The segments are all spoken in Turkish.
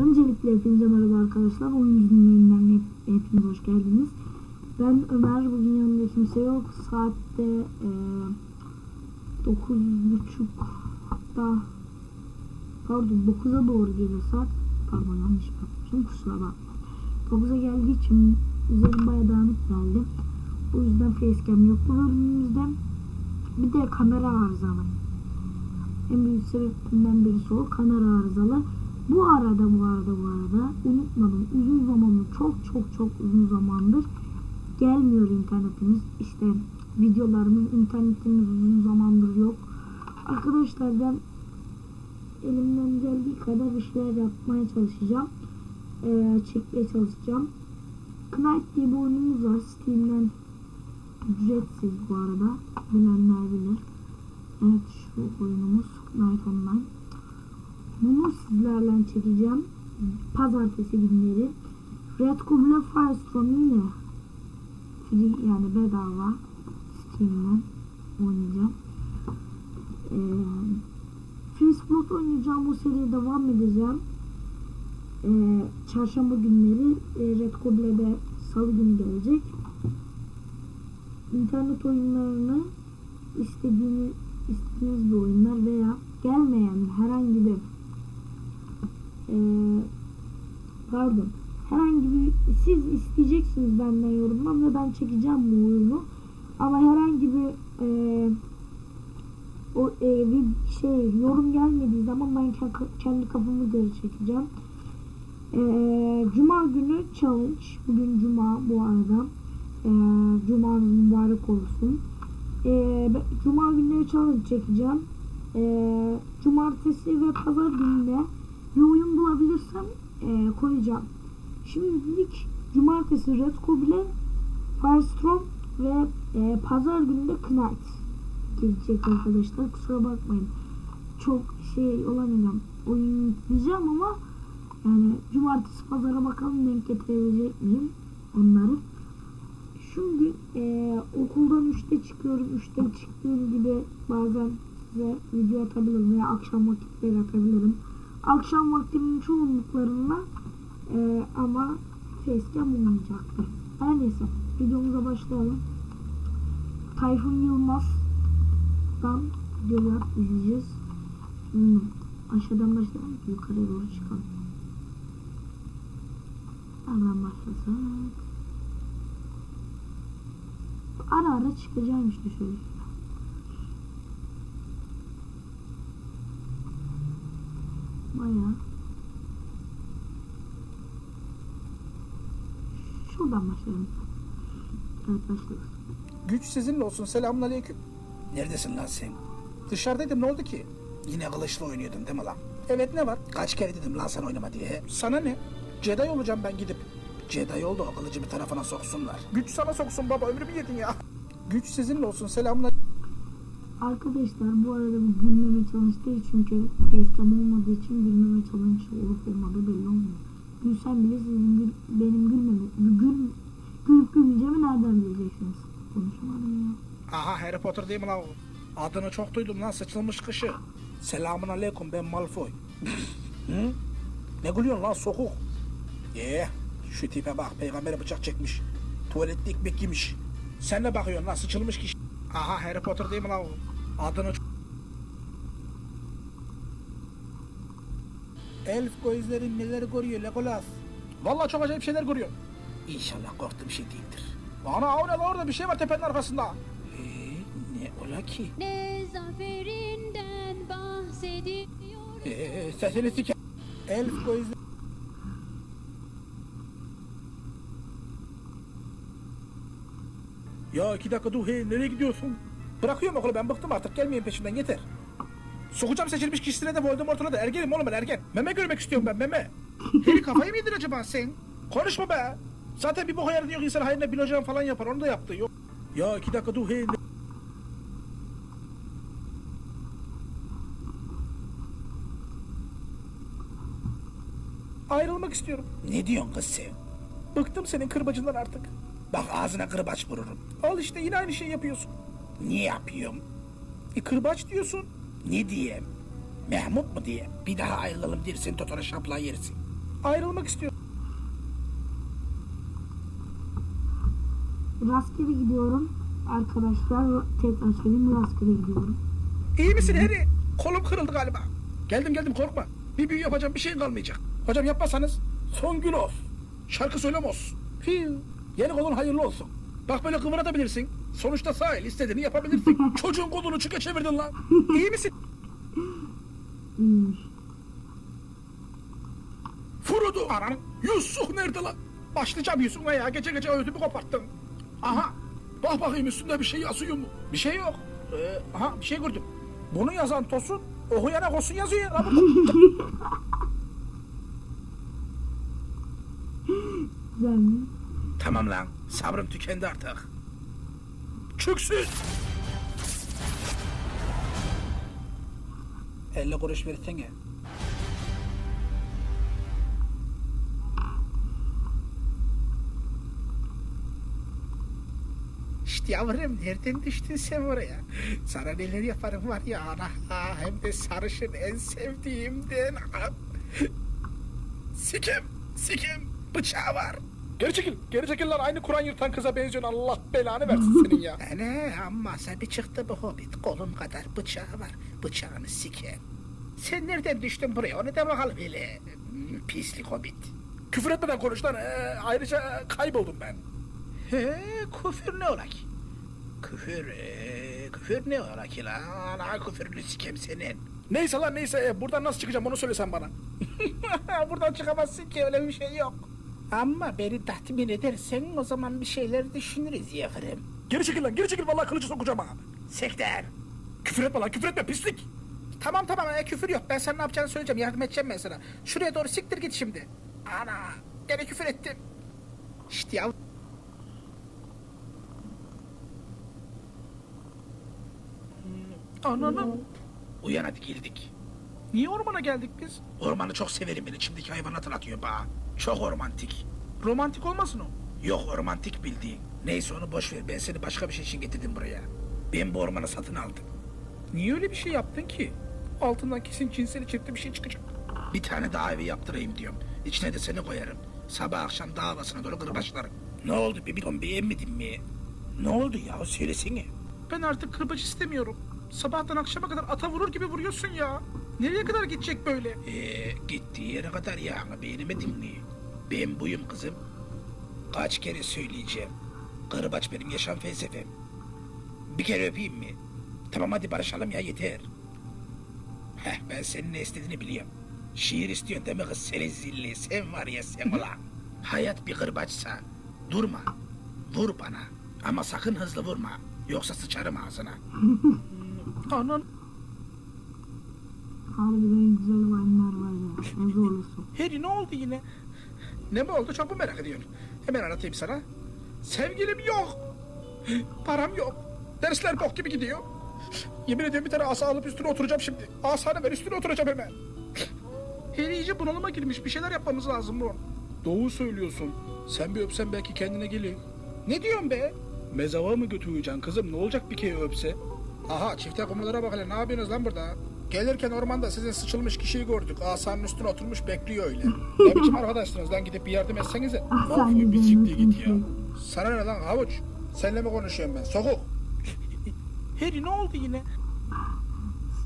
Öncelikle hepinize merhaba arkadaşlar. Oyun yüzünün yayınlarına hep- hepiniz hoş geldiniz. Ben Ömer. Bugün yanımda kimse yok. Saatte e, 9.30'da pardon 9'a doğru geliyor saat. Pardon yanlış bakmışım. Kusura bakma. 9'a geldiği için üzerim bayağı dağınık geldi. O yüzden facecam yok bu bölümümüzde. Bir de kamera arızalı. En büyük sebebinden birisi o kamera arızalı. Bu arada bu arada bu arada unutmadım uzun zamandır çok çok çok uzun zamandır gelmiyor internetimiz. İşte videolarımız internetimiz uzun zamandır yok. Arkadaşlar ben elimden geldiği kadar bir şeyler yapmaya çalışacağım. Ee, çekmeye çalışacağım. Knight diye bir oyunumuz var. Steam'den ücretsiz bu arada. Bilenler bilir. Evet şu oyunumuz Knight Online. Bunu sizlerle çekeceğim. Pazartesi günleri. Red Cobra Firestorm yine free yani bedava Steam'den oynayacağım. Ee, Free Sport oynayacağım. Bu seriye devam edeceğim. Ee, çarşamba günleri e, Red Cobra'da salı günü gelecek. İnternet oyunlarını istediğiniz istediğiniz bir oyunlar veya gelmeyen herhangi bir eee, pardon herhangi bir siz isteyeceksiniz benden yorumdan ve ben çekeceğim bu oyunu ama herhangi bir eee, o eee, bir şey yorum gelmediği zaman ben ke- kendi kafamı göre çekeceğim. Eee, Cuma günü challenge. Bugün Cuma bu arada. Eee Cumanız mübarek olsun. Ben- Cuma günleri challenge çekeceğim. Eee, cumartesi ve pazar gününe bir oyun bulabilirsem eee, koyacağım. Şimdilik cumartesi Red Cobble, Firestorm ve eee, pazar günü de Knight gelecek arkadaşlar. Kusura bakmayın. Çok şey olamayacağım. Oyun yükleyeceğim ama yani cumartesi pazara bakalım denk getirebilecek miyim onları. Şimdi eee, okuldan 3'te çıkıyorum. 3'te çıktığım gibi bazen size video atabilirim veya akşam vakitleri atabilirim. Akşam vaktinin çoğunluklarında eee, ama facecam olmayacaktır. Her neyse videomuza başlayalım. Tayfun Yılmaz'dan videolar izleyeceğiz. Hmm, aşağıdan başlayalım yukarıya doğru çıkalım. Nereden başlasak? Ara ara çıkacağım işte şöyle. Baya. Şuradan başlayalım. Evet başlıyoruz. Güç sizinle olsun. Selamun aleyküm. Neredesin lan sen? Dışarıdaydım ne oldu ki? Yine kılıçla oynuyordun değil mi lan? Evet ne var? Kaç kere dedim lan sen oynama diye. Sana ne? Jedi olacağım ben gidip. Jedi oldu o kılıcı bir tarafına soksunlar. Güç sana soksun baba ömrümü yedin ya. Güç sizinle olsun. Selamun. Arkadaşlar bu arada bu gülmeme challenge çünkü facecam olmadığı için gülmeme challenge olup olmadığı belli olmuyor. Gülsem bile sizin gül, benim gülmeme, gül, gülüp gülmeyeceğimi nereden bileceksiniz? Konuşamadım ya. Aha Harry Potter değil mi lan o? Adını çok duydum lan sıçılmış kışı. Selamun aleyküm ben Malfoy. Hı? Ne gülüyorsun lan sokuk? Ee, şu tipe bak peygambere bıçak çekmiş. Tuvalette ekmek. Sen ne bakıyorsun lan sıçılmış kişi? Aha Harry Potter değil mi lan o? Adını çok... Elf gözlerin neler görüyor Legolas? Vallahi çok acayip şeyler görüyor. İnşallah korktuğum şey değildir. Ana o ne lan orada bir şey var tepenin arkasında. Ee, ne ola ki? Ne zaferinden bahsediyor. Ee, sesini sike... Elf gözler... Ya iki dakika dur hey nereye gidiyorsun? Bırakıyorum okulu ben bıktım artık gelmeyin peşimden yeter. Sokacağım seçilmiş kişisine de Voldemort'una da ergenim oğlum ben ergen. Meme görmek istiyorum ben meme. Heri kafayı mı yedin acaba sen? Konuşma be. Zaten bir boka yaradın yok insan hayrına bilocan falan yapar onu da yaptı yok. Ya iki dakika dur hey Ayrılmak istiyorum. Ne diyorsun kız sen? Bıktım senin kırbacından artık. Bak ağzına kırbaç vururum. Al işte yine aynı şeyi yapıyorsun. Niye yapıyorum? E kırbaç diyorsun. Ne diyeyim? Mehmut mu diye? Bir daha ayrılalım dersin totona şapla yersin. Ayrılmak istiyorum. Rastgele gidiyorum. Arkadaşlar tekrar söyleyeyim rastgele gidiyorum. İyi misin Harry? Kolum kırıldı galiba. Geldim geldim korkma. Bir büyü yapacağım bir şeyin kalmayacak. Hocam yapmazsanız son gün olsun. Şarkı söylemos. Fiu. Yeni kolun hayırlı olsun. Bak böyle kıvırabilirsin. Sonuçta sahil istediğini yapabilirsin. Çocuğun kolunu çıka çevirdin lan. İyi misin? İyiymiş. Furudu. Anam. Yusuf nerede lan? Başlayacağım Yusuf'a ya. Gece gece ödümü koparttım. Aha. Bak bakayım üstünde bir şey yazıyor mu? Bir şey yok. Ee, aha bir şey gördüm. Bunu yazan Tosun, okuyana Kosun yazıyor ya. Güzel mi? Tamam lan. Sabrım tükendi artık. Çöksün. 50 kuruş versene. İşte yavrum nereden düştün sen oraya? Sana neler yaparım var ya ana. Ha, hem de sarışın en sevdiğimden. Ha. Sikim, sikim, bıçağı var. Geri çekil, geri çekil lan. Aynı Kur'an yırtan kıza benziyorsun. Allah belanı versin senin ya. Ne amma sen bir çıktı bu hobbit. Kolum kadar bıçağı var. Bıçağını siker. Sen nereden düştün buraya? Onu da bakalım hele. Hmm, Pislik hobbit. Küfür etmeden konuş lan. Ee, ayrıca kayboldum ben. He, küfür ne ola ki? Küfür, ee, küfür ne ola ki lan? Ana küfürünü sikem senin. Neyse lan neyse. Ee, Buradan nasıl çıkacağım onu söylesen bana. Buradan çıkamazsın ki öyle bir şey yok. Ama beni tatmin edersen o zaman bir şeyler düşünürüz yavrum. Geri çekil lan geri çekil vallahi kılıcı sokacağım ha. Sekter. Küfür etme lan küfür etme pislik. Tamam tamam e, küfür yok ben sana ne yapacağını söyleyeceğim yardım edeceğim ben sana. Şuraya doğru siktir git şimdi. Ana gene küfür ettim. İşte ya. Ananı. Uyan hadi girdik. Niye ormana geldik biz? Ormanı çok severim ben. İçimdeki hayvan hatırlatıyor bana. Çok romantik. Romantik olmasın o? Yok romantik bildiğin. Neyse onu boş ver. Ben seni başka bir şey için getirdim buraya. Ben bu ormanı satın aldım. Niye öyle bir şey yaptın ki? Altından kesin cinsel içerikli bir şey çıkacak. Bir tane daha evi yaptırayım diyorum. İçine de seni koyarım. Sabah akşam dağ havasına doğru kırbaçlarım. Ne oldu bir bidon beğenmedin mi? Ne oldu ya söylesene. Ben artık kırbaç istemiyorum. Sabahtan akşama kadar ata vurur gibi vuruyorsun ya. Nereye kadar gidecek böyle? Ee, gittiği yere kadar yani beğenemedin mi? Ben buyum kızım. Kaç kere söyleyeceğim. Kırbaç benim yaşam felsefem. Bir kere öpeyim mi? Tamam hadi barışalım ya yeter. Heh ben senin ne istediğini biliyorum. Şiir istiyorsun değil mi kız? Senin zilli. Sen var ya sen ulan. Hayat bir kırbaçsa durma. Vur bana. Ama sakın hızlı vurma. Yoksa sıçarım ağzına. Anan. Harbiden güzel oyunlar var ya. Ne zorlusu. Harry ne oldu yine? Ne mi oldu çok mu merak ediyorsun? Hemen anlatayım sana. Sevgilim yok. Param yok. Dersler bok gibi gidiyor. Yemin ediyorum bir tane asa alıp üstüne oturacağım şimdi. Asanı ver üstüne oturacağım hemen. Harry iyice bunalıma girmiş. Bir şeyler yapmamız lazım bu. Doğru söylüyorsun. Sen bir öpsen belki kendine gelir. Ne diyorsun be? Mezava mı götüreceksin kızım? Ne olacak bir kere öpse? Aha çifte kumrulara bak hele ne yapıyorsunuz lan burada? Gelirken ormanda sizin sıçılmış kişiyi gördük. Asanın üstüne oturmuş bekliyor öyle. ne biçim arkadaşsınız lan gidip bir yardım etsenize. Ah, sen Mahvoy bir siktir git ya. Sana ne lan havuç? Seninle mi konuşuyorum ben? Sokuk. Harry ne oldu yine?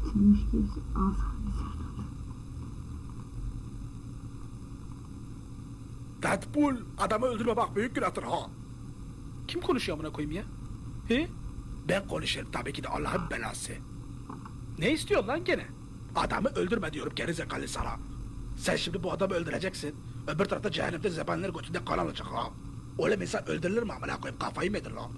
Sıçılmış gibi asabı Deadpool adamı öldürme bak büyük günahtır ha. Kim konuşuyor amına koyayım ya? He? Ben konuşurum tabii ki de Allah'ın belası. Ne istiyorsun lan gene? Adamı öldürme diyorum gerizekalı sana. Sen şimdi bu adamı öldüreceksin. Öbür tarafta cehennemde zebanlar götünde kan alacak ha. Öyle insan öldürülür mü amına koyayım kafayı mı yedin lan?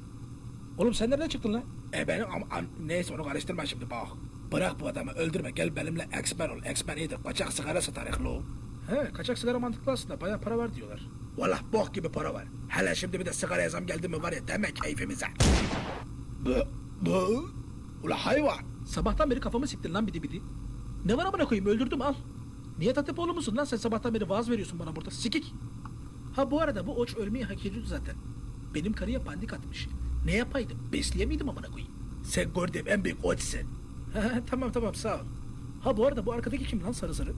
Oğlum sen nereden çıktın lan? E benim am, am, neyse onu karıştırma şimdi bak. Bırak bu adamı öldürme gel benimle X-Men ol. X-Men iyidir. Kaçak sigara satarık lo. He kaçak sigara mantıklı aslında. Bayağı para var diyorlar. Valla bok gibi para var. Hele şimdi bir de sigara yazam geldi mi var ya deme keyfimize. Bu, bu. Ula hayvan. Sabahtan beri kafamı siktin lan bidi bidi. Ne var amına koyayım öldürdüm al. Niye Atepoğlu musun lan sen sabahtan beri vaaz veriyorsun bana burada sikik. Ha bu arada bu oç ölmeyi hak ediyordu zaten. Benim karıya pandik atmış. Ne yapaydım? Besleyemiydim amına koyayım. Sen gördüğüm en büyük oçsun. tamam tamam sağ ol. Ha bu arada bu arkadaki kim lan sarı sarı?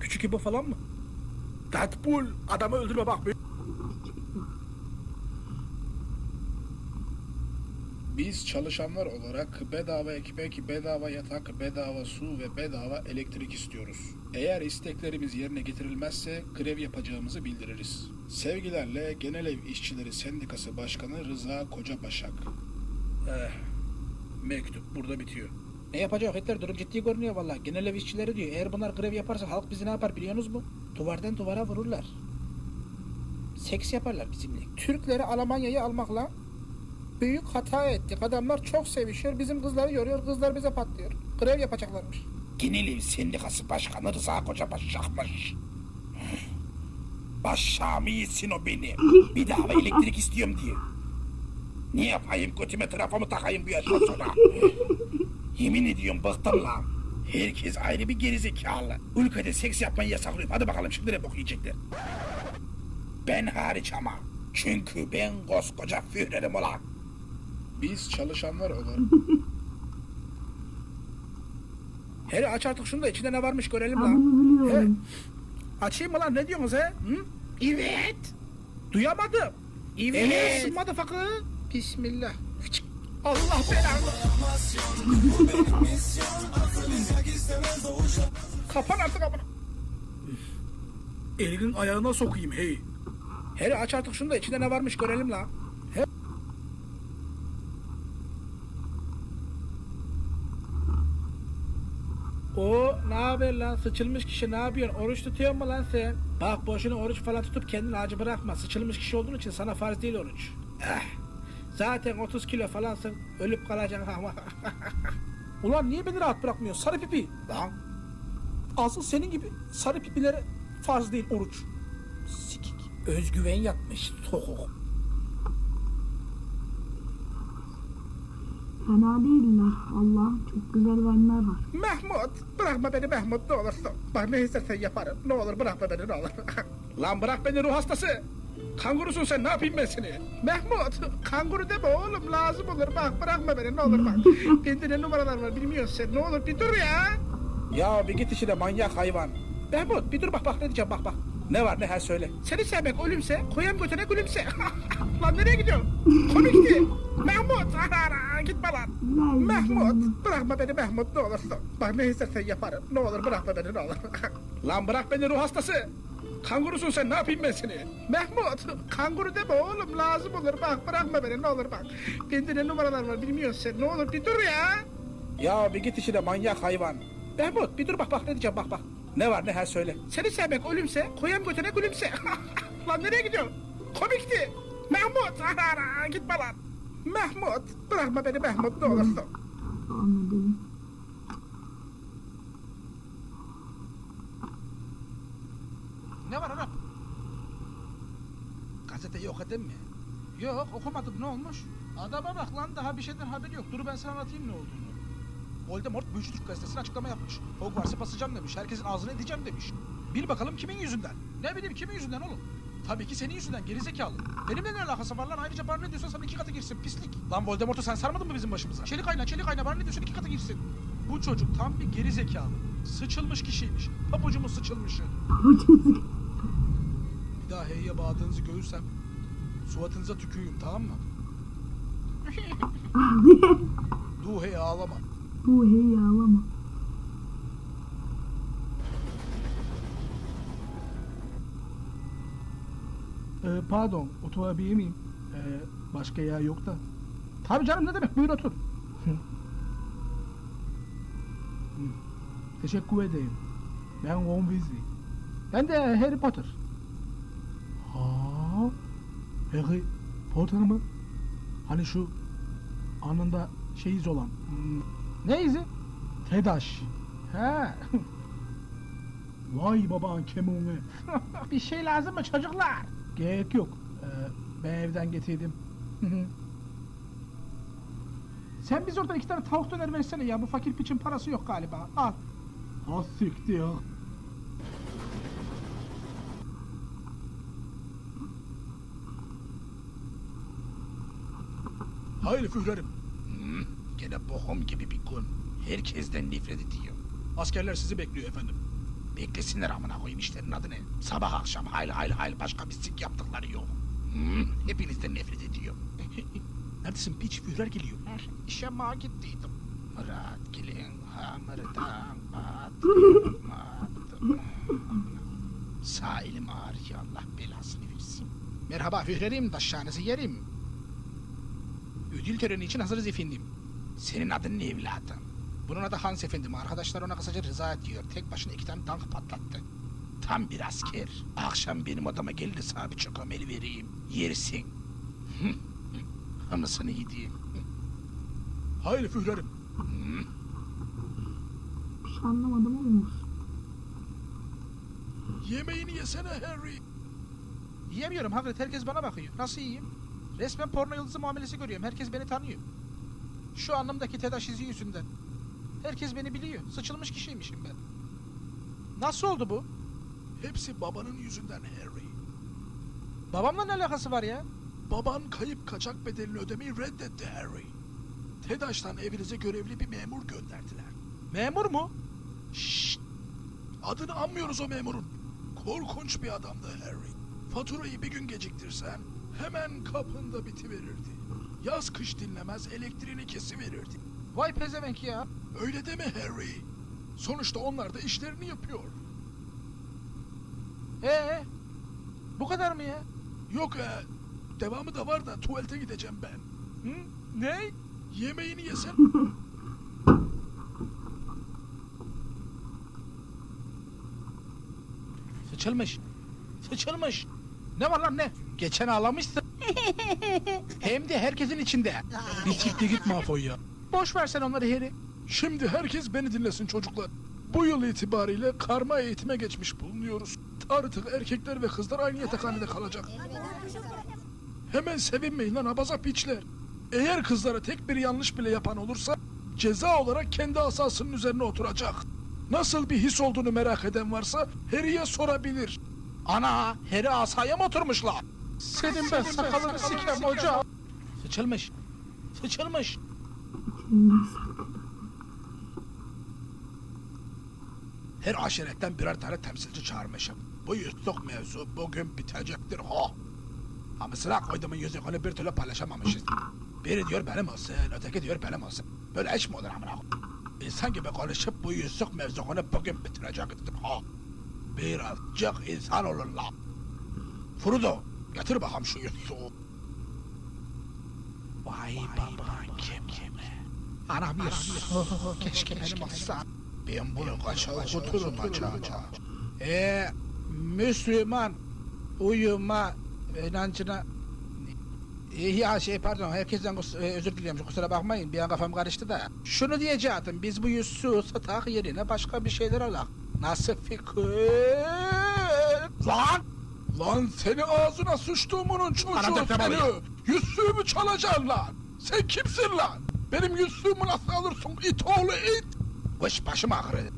Küçük İbo falan mı? Deadpool adamı öldürme bak. Biz çalışanlar olarak bedava ekmek, bedava yatak, bedava su ve bedava elektrik istiyoruz. Eğer isteklerimiz yerine getirilmezse grev yapacağımızı bildiririz. Sevgilerle Genel Ev İşçileri Sendikası Başkanı Rıza Kocabaşak. Eh, mektup burada bitiyor. Ne yapacak Hitler durum ciddi görünüyor valla. Genel ev işçileri diyor. Eğer bunlar grev yaparsa halk bizi ne yapar biliyorsunuz mu? Duvardan duvara vururlar. Seks yaparlar bizimle. Türkleri Almanya'yı almakla büyük hata ettik. Adamlar çok sevişiyor. Bizim kızları yoruyor. Kızlar bize patlıyor. Grev yapacaklarmış. Ev Sendikası Başkanı Rıza Kocabaşak'mış. Başşamı yesin o beni. Bir daha elektrik istiyorum diye. Ne yapayım götüme trafamı takayım bu yaştan sonra. Yemin ediyorum bıktım lan. Herkes ayrı bir gerizekalı. Ülkede seks yapmayı yasaklıyor. Hadi bakalım şimdi ne bok. Ben hariç ama. Çünkü ben koskoca Führer'im ulan. Biz çalışanlar olarak... Hele aç artık şunu da içinde ne varmış görelim lan. bunu biliyorum. Açayım mı lan ne diyorsunuz he? Hı? Evet. Duyamadım. Evet. Motherfucker. Bismillah. Allah belanı. Kapan artık ama. Elinin ayağına sokayım hey. Hele aç artık şunu da içinde ne varmış görelim lan. He? O ne haber lan sıçılmış kişi ne yapıyorsun oruç tutuyor mu lan sen? Bak boşuna oruç falan tutup kendini acı bırakma sıçılmış kişi olduğun için sana farz değil oruç. Eh. Zaten 30 kilo falansın ölüp kalacaksın ama. Ulan niye beni rahat bırakmıyorsun sarı pipi? Lan. Asıl senin gibi sarı pipilere farz değil oruç. Sikik. Özgüven yapmış soğuk. Fena değiller. Allah çok güzel vanlar var. Mahmut bırakma beni Mahmut ne olursun. Bak ne istersen yaparım. Ne olur bırakma beni ne olur. Lan bırak beni ruh hastası. Kangurusun sen ne yapayım ben seni? Mahmut kanguru deme oğlum lazım olur bak bırakma beni ne olur bak. Bende ne numaralar var bilmiyorsun sen ne olur bir dur ya. Ya bir git işine manyak hayvan. Mahmut bir dur bak bak ne diyeceğim bak bak. Ne var ne her söyle. Seni sevmek ölümse koyam götüne gülümse. lan nereye gidiyorsun? Komikti. Mahmut gitme lan. Mahmut bırakma beni Mahmut ne olursun. Bak ne istersen yaparım. Ne olur bırakma beni ne olur. Lan bırak beni ruh hastası. Kangurusun sen ne yapayım ben seni? Mahmut kanguru deme oğlum lazım olur bak bırakma beni ne olur bak. Bende ne numaralar var bilmiyorsun sen ne olur bir dur ya. Ya bir git işine manyak hayvan. Mahmut bir dur bak bak ne diyeceğim bak bak. Ne var ne her söyle. Seni sevmek ölümse koyam götüne gülümse. lan nereye gidiyorsun? Komikti. Mahmut ara, gitme lan. Mahmut bırakma beni Mahmut ne olursun. Anladım. Ne var oğlum? Gazeteyi okudun mu? Yok okumadım ne olmuş? Adama bak lan daha bir şeyden haberi yok. Dur ben sana anlatayım ne olduğunu. Voldemort Büyücü Türk gazetesine açıklama yapmış. Hogwarts'ı basacağım demiş. Herkesin ağzını edeceğim demiş. Bil bakalım kimin yüzünden? Ne bileyim kimin yüzünden oğlum? Tabii ki senin yüzünden gerizekalı. Benimle ne alakası var lan? Ayrıca bana ne diyorsan sana iki katı girsin pislik. Lan Voldemort'u sen sarmadın mı bizim başımıza? Çelik ayna çelik ayna bana ne diyorsan iki katı girsin. Bu çocuk tam bir gerizekalı. Sıçılmış kişiymiş. Pabucumun sıçılmışı. Bir daha heyye bağladığınızı görürsem suratınıza tükürüyüm tamam mı? Du hey ağlama. Bu hey ağlama. Ee, pardon oturabilir miyim? Ee, başka yer yok da. Tabii canım ne demek buyur otur. Teşekkür ederim. Ben Ron Weasley. Ben de Harry Potter. Ha? Harry Potter mı? Hani şu anında şey iz olan. Ne izi? TEDAŞ. He. Vay baban kemune. Bir şey lazım mı çocuklar? Gerek yok. Ee, ben evden getirdim. Sen biz oradan iki tane tavuk döner versene ya. Bu fakir piçin parası yok galiba. Al. Ha siktir ya. Hayır Führerim. Gene bohum gibi bir gün. Herkesten nefret ediyor. Askerler sizi bekliyor efendim. Beklesinler amına koyayım işlerin adını. Sabah akşam hayli hayli hayli başka bir sik yaptıkları yok. Hmm, hepinizden nefret ediyorum. Neredesin piç? Führer geliyor. İşe gittiydim. Murat gelin hamırdan batmadım. Sağ elim ağrıyor Allah belasını versin. Merhaba Führerim, taşağınızı yerim. Ödül töreni için hazırız efendim. Senin adın ne evladım? Bunun adı Hans efendim. Arkadaşlar ona kısaca Rıza diyor. Tek başına iki tane tank patlattı. Tam bir asker. Akşam benim odama geldi sana bir çok ameli vereyim. Yersin. Anasını yediğim. Hayır Führerim. Bir şey anlamadım ama. Yemeğini yesene Harry. Yiyemiyorum Hagrid. Herkes bana bakıyor. Nasıl yiyeyim? Resmen porno yıldızı muamelesi görüyorum. Herkes beni tanıyor. Şu anlamdaki TEDAŞ izi yüzünden. Herkes beni biliyor. Sıçılmış kişiymişim ben. Nasıl oldu bu? Hepsi babanın yüzünden Harry. Babamla ne alakası var ya? Baban kayıp kaçak bedelini ödemeyi reddetti Harry. TEDAŞ'tan evinize görevli bir memur gönderdiler. Memur mu? Şşt! Adını anmıyoruz o memurun. Korkunç bir adamdı Harry. Faturayı bir gün geciktirsen hemen kapında bitiverirdi. Yaz kış dinlemez elektriğini kesiverirdi. Vay pezevenk ya. Öyle deme Harry. Sonuçta onlar da işlerini yapıyor. Ee, bu kadar mı ya? Yok e, devamı da var da tuvalete gideceğim ben. Hı? Ne? Yemeğini yesen Sıçılmış. Sıçılmış. Ne var lan ne? Geçen ağlamışsın. Hem de herkesin içinde. bir siktir git Mafoy ya. Boş ver sen onları Harry. Şimdi herkes beni dinlesin çocuklar. Bu yıl itibariyle karma eğitime geçmiş bulunuyoruz. Artık erkekler ve kızlar aynı yatakhanede kalacak. Hemen sevinmeyin lan abaza piçler. Eğer kızlara tek bir yanlış bile yapan olursa ceza olarak kendi asasının üzerine oturacak. Nasıl bir his olduğunu merak eden varsa Harry'e sorabilir. Ana, Harry asaya mı oturmuşlar? Senin ben sakalını sikem hoca. Sıçılmış. Sıçılmış. Her aşiretten birer tane temsilci çağırmışım. Bu yüzlük mevzu bugün bitecektir ha. Ama sıra koyduğumun yüzüğünü bir türlü paylaşamamışız. Biri diyor benim olsun, öteki diyor benim olsun. Böyle iş mi olur amına? İnsan gibi konuşup bu yüzlük mevzunu bugün bitirecektir ha. Birazcık insan olun la. Frodo, getir bakalım şu yüzüğü. Vay baba kim kim? Anam Yusuf. Keşke benim olsa. Ben bunu kaça okuturum acaba? Ee, Müslüman uyuma inancına ya şey pardon herkesten e, özür diliyorum kusura bakmayın bir an kafam karıştı da şunu diyecektim biz bu yüzsüğü satak yerine başka bir şeyler alak nasıl fikir Lan! Lan seni ağzına sıçtığımının Anam çocuğu seni! oluyor. Yüzüğümü çalacaksın lan! Sen kimsin lan? Benim yüzüğümü nasıl alırsın it oğlu it? Baş başım ağrıdı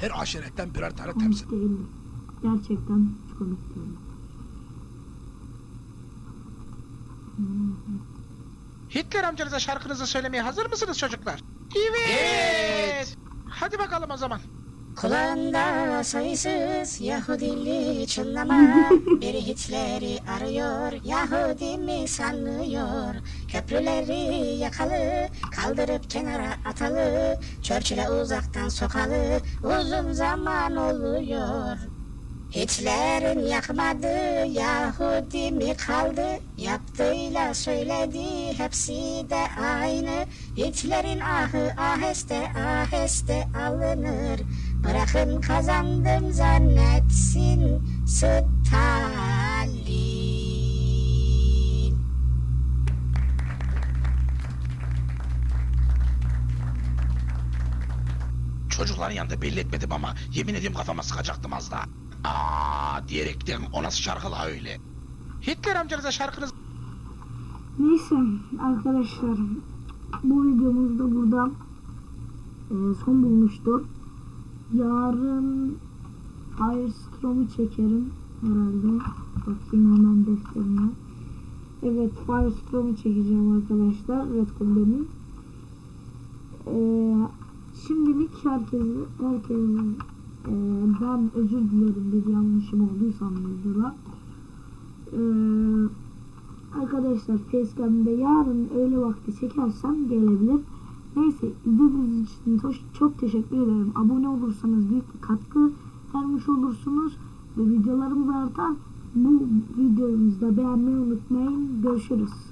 Her aşiretten birer tane temsil. Değildi. Gerçekten hiç komik değildi. Hitler amcanıza şarkınızı söylemeye hazır mısınız çocuklar? Evet. Hadi bakalım o zaman. Kulağında sayısız Yahudili çınlama. Biri Hitler'i arıyor Yahudi mi sanıyor? Köprüleri yakalı Kaldırıp kenara atalı. Churchill'e uzaktan sokalı Uzun zaman oluyor. Hitler'in yakmadı Yahudi mi kaldı? Yaptığıyla söyledi Hepsi de aynı. Hitler'in ahı aheste aheste alınır Bırakın kazandım zannetsin Stalin Çocukların yanında belli etmedim ama yemin ediyorum kafama sıkacaktım az daha. Aa diyerekten o nasıl şarkıla öyle. Hitler amcanıza şarkınız... Neyse arkadaşlar bu videomuz da burada e, son bulmuştur. Yarın Firestorm'u çekerim herhalde. Bakayım hemen defterime. Evet Firestorm'u çekeceğim arkadaşlar. Redcon benim. E, şimdilik herkese herkese Ee, ben özür dilerim bir yanlışım olduysam videoda. Ee, arkadaşlar Facecam'da yarın öğle vakti çekersem gelebilir. Neyse izlediğiniz için çok, teşekkür ederim. Abone olursanız büyük bir katkı vermiş olursunuz ve videolarımız artar. Bu videomuzu da beğenmeyi unutmayın. Görüşürüz.